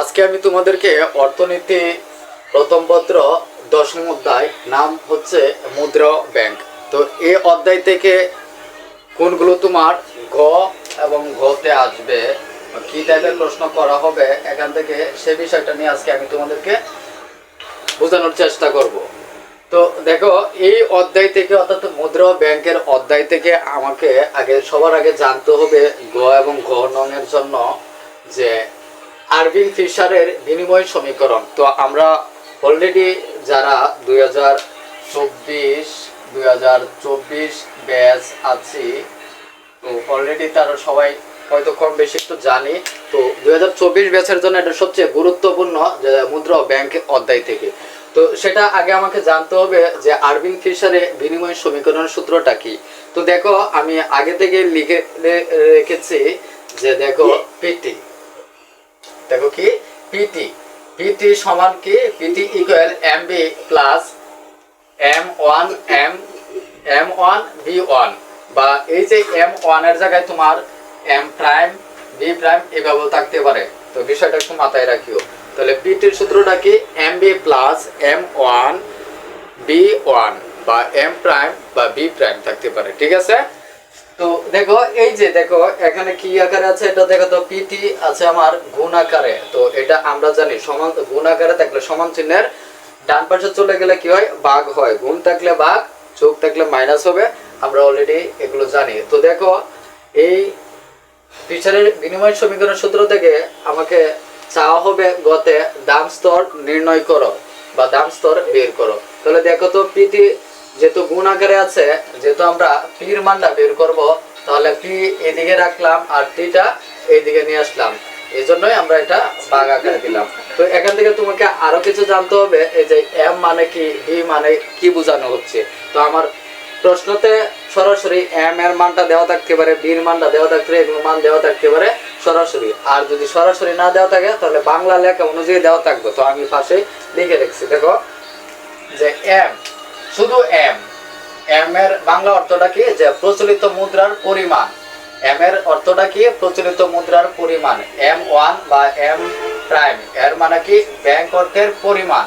আজকে আমি তোমাদেরকে অর্থনীতি প্রথম পত্র দশম অধ্যায়, নাম হচ্ছে মুদ্রা ব্যাংক। তো এই অধ্যায় থেকে কোনগুলো তোমার ঘ এবং ঘতে আসবে কি টাইপের প্রশ্ন করা হবে, এখান থেকে সে বিষয়টা নিয়ে আজকে আমি তোমাদেরকে বোঝানোর চেষ্টা করব। তো দেখো, এই অধ্যায় থেকে, অর্থাৎ মুদ্রা ব্যাংকের অধ্যায় থেকে আমাকে আগে, সবার আগে জানতে হবে গ এবং ঘ নং এর জন্য যে আরবিন ফিশারের বিনিময় সমীকরণ। তো আমরা অলরেডি যারা দুই হাজার চব্বিশ, দুই হাজার চব্বিশ ব্যাচ আছি, তো অলরেডি তারা সবাই হয়তো কম বেশি একটু জানি, তো দুই হাজার চব্বিশ ব্যাচের জন্য এটা সবচেয়ে গুরুত্বপূর্ণ মুদ্রা ব্যাংক অধ্যায় থেকে। তো সেটা আগে আমাকে জানতে হবে যে আরবিন ফিশারে বিনিময় সমীকরণ সূত্রটা কি। তো দেখো, আমি আগে থেকে লিখে রেখেছি যে দেখো, পিটি। দেখো কি? পিটি পিটি সমান কি? PT equal M B plus M one M M one B one বা এই যে এম ওয়ানের জায়গায় তোমার এম প্রাইম বি প্রাইম এভাবে থাকতে পারে। তো বিষয়টা একটু মাথায় রাখিও। তাহলে পিটির সূত্রটা কি? M B plus M one B one বা এম প্রাইম বা বি প্রাইম থাকতে পারে। ঠিক আছে? তো দেখো, এই যে দেখো, এখানে কি আকারে আছে? এটা দেখো তো পিটি আছে আমার গুণ আকারে। তো এটা আমরা জানি, সমান গুণ আকারে থাকলে সমান চিহ্নের ডান পাশে চলে গেলে কি হয়? বাঘ হয়। গুণ থাকলে বাঘ চোখ থাকলে মাইনাস হবে। আমরা অলরেডি এগুলো জানি। তো দেখো, এই ফিচারের বিনিময় সমীকরণ সূত্র থেকে আমাকে চাওয়া হবে গতে দাম স্তর নির্ণয় করো বা দাম স্তর বের করো। তাহলে দেখো তো পিটি আকারে আছে, যেহেতু আমরা পির মানটা বের করব, তাহলে পি এদিকে রাখলাম আর টিটা এইদিকে নিয়ে আসলাম। এই জন্যই আমরা এটা বাঘ আকারে দিলাম। তো এখান থেকে তোমাকে আরও কিছু জানতে হবে, এই যে এম মানে কি বি মানে কি বোঝানো হচ্ছে? তো আমার প্রশ্নতে সরাসরি এম এর মানটা দেওয়া থাকতে পারে বির মানটা দেওয়া থাকতে পারে এগুলো মান দেওয়া থাকতে পারে সরাসরি। আর যদি সরাসরি না দেওয়া থাকে, তাহলে বাংলা লেখা অনুযায়ী দেওয়া থাকবে। তো আমি পাশে লিখে রেখেছি। দেখো, যে এম, শুধু এম এম এর বাংলা অর্থটা কি? যে প্রচলিত মুদ্রার পরিমাণ। এম এর অর্থটা কি? প্রচলিত মুদ্রার পরিমাণ। এম ওয়ান বা এম প্রাইম এর মানে কি? ব্যাংক অর্থের পরিমাণ।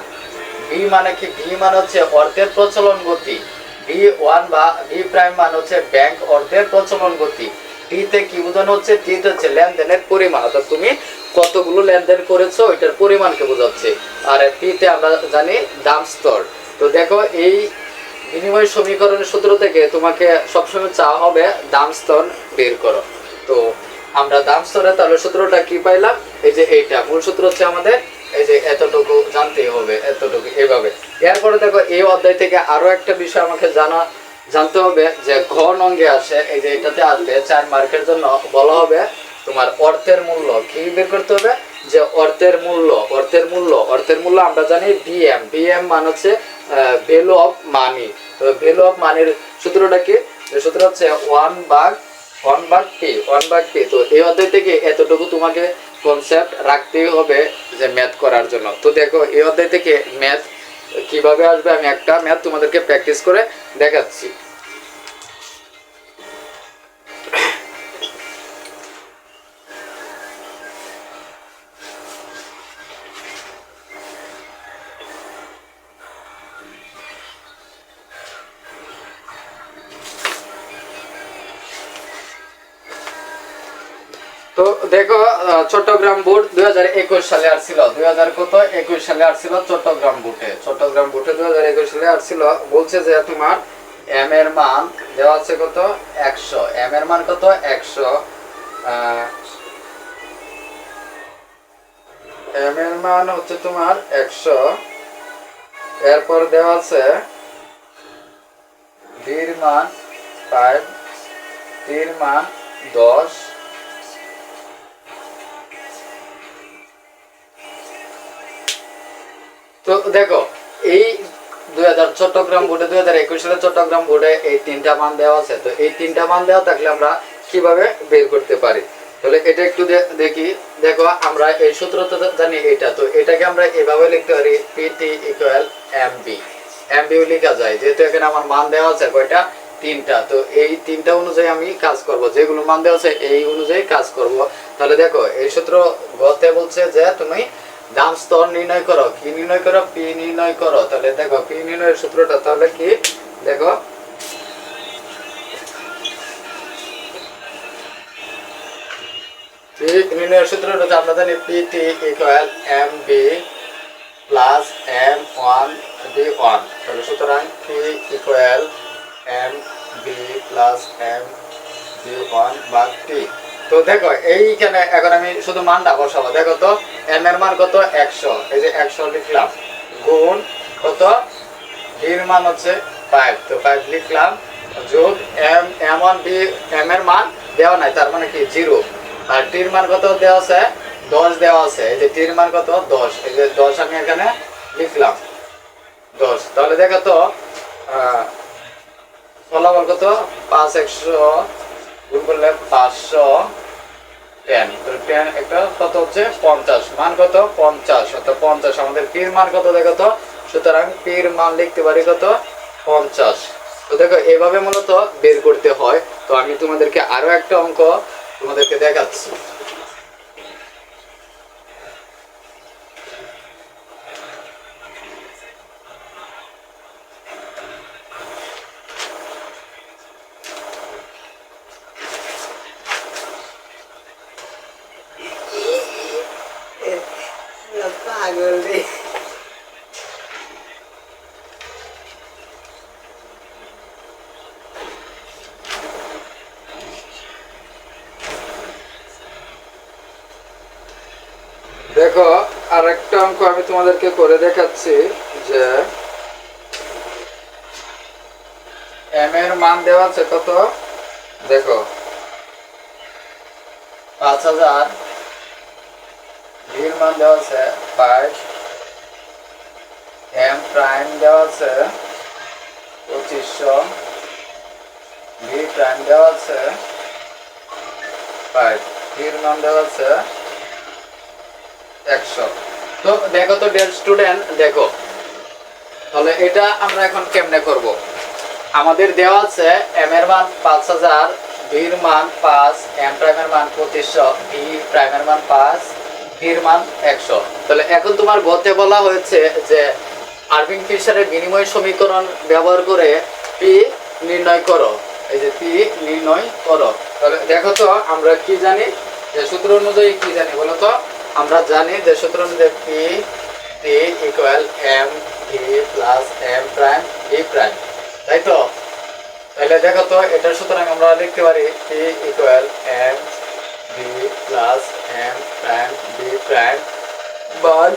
বি মানে কি? ভি মানে হচ্ছে অর্থের প্রচলন গতি। বি ওয়ান বা বি প্রাইম মানে হচ্ছে ব্যাংক অর্থের প্রচলন গতি। টিতে কি বোঝানো হচ্ছে? টিতে হচ্ছে লেনদেনের পরিমাণ। অর্থাৎ তুমি কতগুলো লেনদেন করেছ, ওইটার পরিমাণকে বোঝাচ্ছে। আর পিতে আমরা জানি দাম স্তর। তো দেখো, এই বিনিময় সমীকরণের সূত্র থেকে তোমাকে সবসময় চাওয়া হবে দাম স্তর বের করো। তো আমরা দাম স্তরে তাহলে সূত্রটা কি পাইলাম? এই যে এইটা। মূল সূত্র হচ্ছে আমাদের, এই যে এতটুকু জানতেই হবে, এতটুকু এইভাবে এরপরে দেখো, এই অধ্যায় থেকে আরও একটা বিষয় আমাকে জানা, জানতে হবে যে ঘন অঙ্গে আসে, এই যে এটাতে আসবে, চার মার্কের জন্য বলা হবে তোমার অর্থের মূল্য কি বের করতে হবে? যে অর্থের মূল্য অর্থের মূল্য অর্থের মূল্য আমরা জানি বিএম বিএম মানে হচ্ছে ভ্যালু অফ মানি তো ভ্যালু অফ মানির সূত্রটা কি? সূত্র হচ্ছে ওয়ান বাগ ওয়ান বাগ পি ওয়ান বাগ পি তো এই অধ্যায় থেকে এতটুকু তোমাকে কনসেপ্ট রাখতেই হবে যে ম্যাথ করার জন্য। তো দেখো, এই অধ্যায় থেকে ম্যাথ কীভাবে আসবে? আমি একটা ম্যাথ তোমাদেরকে প্র্যাকটিস করে দেখাচ্ছি। তো দেখো চট্টগ্রাম বোর্ড দুই হাজার একুশ সালে আসছিল। দুই হাজার কত? একুশ সালে আসছিল চট্টগ্রাম বোর্ডে। চট্টগ্রাম বোর্ডে দুই হাজার একুশ সালে আসছিল। বলছে যে তোমার এম এর মান দেওয়া আছে কত? একশো। এম এর মান কত? একশো। এম এর মান হচ্ছে তোমার একশো। এরপর দেওয়া আছে বীর মান ফাইভ তীর মান দশ। তো দেখো, এই দুই হাজার চট্টগ্রাম বোর্ডে দুই হাজার একুশ সালে চট্টগ্রাম বোর্ডে এই তিনটা মান দেওয়া আছে। তো এই তিনটা মান দেওয়া থাকলে আমরা কীভাবে বের করতে পারি? তাহলে এটা একটু দেখি। দেখো, আমরা এই সূত্র তো জানি এটা। তো এটাকে আমরা এভাবে লিখতে পারি PT equal M B M BO লেখা যায়, যেহেতু এখানে আমার মান দেওয়া আছে কয়টা? তিনটা। তো এই তিনটা অনুযায়ী আমি কাজ করব। যেগুলো মান দেওয়া আছে, এই অনুযায়ী কাজ করব। তাহলে দেখো, এই সূত্র গতে বলছে যে তুমি দাম স্তর নির্ণয় করো, কি নির্ণয় করো, পি নির্ণয় করো। তাহলে দেখো, পি নির্ণয়ের সূত্রটা তাহলে কি? দেখো। জানি P T M B M B সুতরাং P M B M B বা টি তো দেখো, এইখানে এখন আমি শুধু মানটা বসাবো। দেখো তো এম এর মান কত? একশো। এই যে একশো লিখলাম। গুণ কত? বির মান হচ্ছে ফাইভ তো ফাইভ লিখলাম। যোগ M M one B, M এর মান দেওয়া নাই। তার মানে কি? জিরো। আর টির মান কত দেওয়া আছে? দশ দেওয়া আছে। এই যে টির মান কত? দশ। এই যে দশ আমি এখানে লিখলাম। দশ। তাহলে দেখো তো ফলাফল কত? পাঁচ একশো, গুণ করলে পাঁচশো। একটা হচ্ছে? পঞ্চাশ। মান কত? পঞ্চাশ। অর্থাৎ পঞ্চাশ আমাদের কত? সুতরাং লিখতে পারি কত? পঞ্চাশ। তো দেখো, এভাবে মূলত বের করতে হয়। তো আমি তোমাদেরকে আরও একটা অঙ্ক তোমাদেরকে দেখাচ্ছি। দেখো, আরেকটা অঙ্ক আমি তোমাদেরকে করে দেখাচ্ছি যে এম এর মান দেওয়া আছে কত? দেখো, পাঁচ হাজার ভির মান দেওয়া আছে ফাইভ এম প্রাইম দেওয়া আছে পঁচিশশো ভি প্রাইম দেওয়া আছে ফাইভ ভির মান দেওয়া আছে একশো। তো দেখো তো ডের স্টুডেন্ট দেখো। তাহলে এটা আমরা এখন কেমনে করব? আমাদের দেওয়া আছে এম এর মান পাঁচ হাজার মান পাঁচ এম প্রাইমের মান পঁচিশশো প্রাইমের মান পাঁচ মান একশো। তাহলে এখন তোমার গতে বলা হয়েছে যে আরবিং ফিশারের বিনিময় সমীকরণ ব্যবহার করে পি নির্ণয় করো। এই যে পি নির্ণয় করো। তাহলে দেখো তো আমরা কি জানি? যে সূত্র অনুযায়ী কি জানি বলো তো? আমরা জানি যে সূত্র অনুযায়ী P T equal M V plus M prime V prime তাই তো? তাহলে দেখো তো এটা সুতরাং আমরা লিখতে পারি P equal M V plus M prime V prime by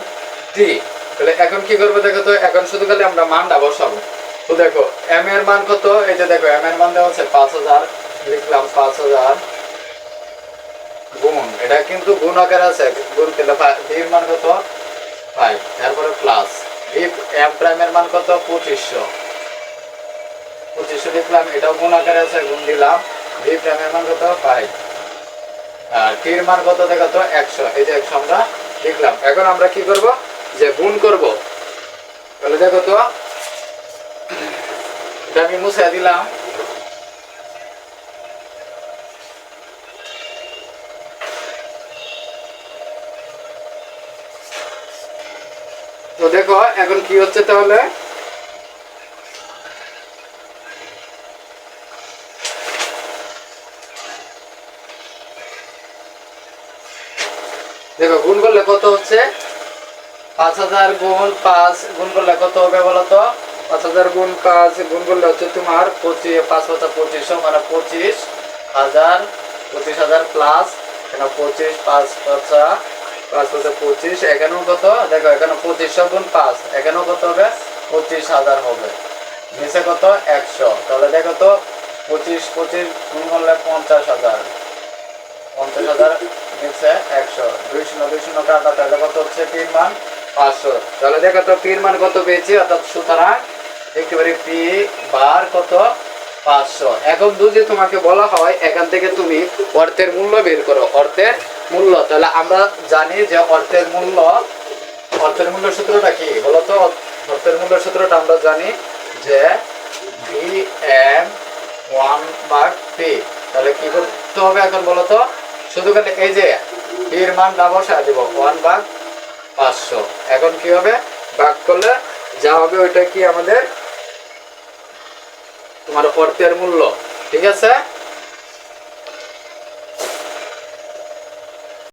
T তাহলে এখন কি করব দেখো তো, এখন শুধু খালি আমরা মানটা বসাবো। তো দেখো এম এর মান কত? এই যে দেখো এম এর মান দেওয়া হচ্ছে পাঁচ হাজার, লিখলাম পাঁচ হাজার। গুণ, এটা কিন্তু গুণ আকার আছে, গুণ করলে ভির মান কত? ফাইভ তারপরে প্লাস ভি এম প্রাইমের মান কত? পঁচিশশো। পঁচিশশো লিখলাম এটাও গুণ আকারে আছে, গুণ দিলাম ভি প্রাইমের মান কত? ফাইভ আর টির মান কত দেখো তো? একশো। এই যে একশো আমরা লিখলাম এখন আমরা কি করব? যে গুণ করব। তাহলে দেখো তো, এটা আমি মুছে দিলাম। তো দেখো, এখন কি হচ্ছে তাহলে? দেখো, গুণ করলে কত হচ্ছে? পাঁচ হাজার গুণ পাঁচ, গুণ করলে কত হবে বলো তো? পাঁচ হাজার গুণ পাঁচ, গুণ করলে হচ্ছে তোমার পঁচিশ, পাঁচ হাজার পঁচিশশো মানে পঁচিশ হাজার পঁচিশ হাজার প্লাস পঁচিশ, পাঁচ, পাঁচা পঞ্চাশ হাজার। পঞ্চাশ হাজার নিচে একশো। দুই শূন্য দুই শূন্য কাটা, তাহলে কত হচ্ছে? পির মান পাঁচশো। তাহলে দেখো তো পির মান কত পেয়েছি? অর্থাৎ সুতরাং একেবারে পি বার কত? পাঁচশো। এখন যদি তোমাকে বলা হয়, এখান থেকে তুমি অর্থের মূল্য বের করো। অর্থের মূল্য, তাহলে আমরা জানি যে অর্থের মূল্য অর্থের মূল্য সূত্রটা কি? বলতো অর্থের মূল্য সূত্রটা আমরা জানি যে ভি এম ওয়ান ভাগ পি তাহলে কি করতে হবে এখন বলো তো? শুধু খালি এই যে পির মানটা বসায় দিব ওয়ান ভাগ পাঁচশো। এখন কি হবে? ভাগ করলে যা হবে ওইটা কি আমাদের তোমার অর্থের মূল্য ঠিক আছে?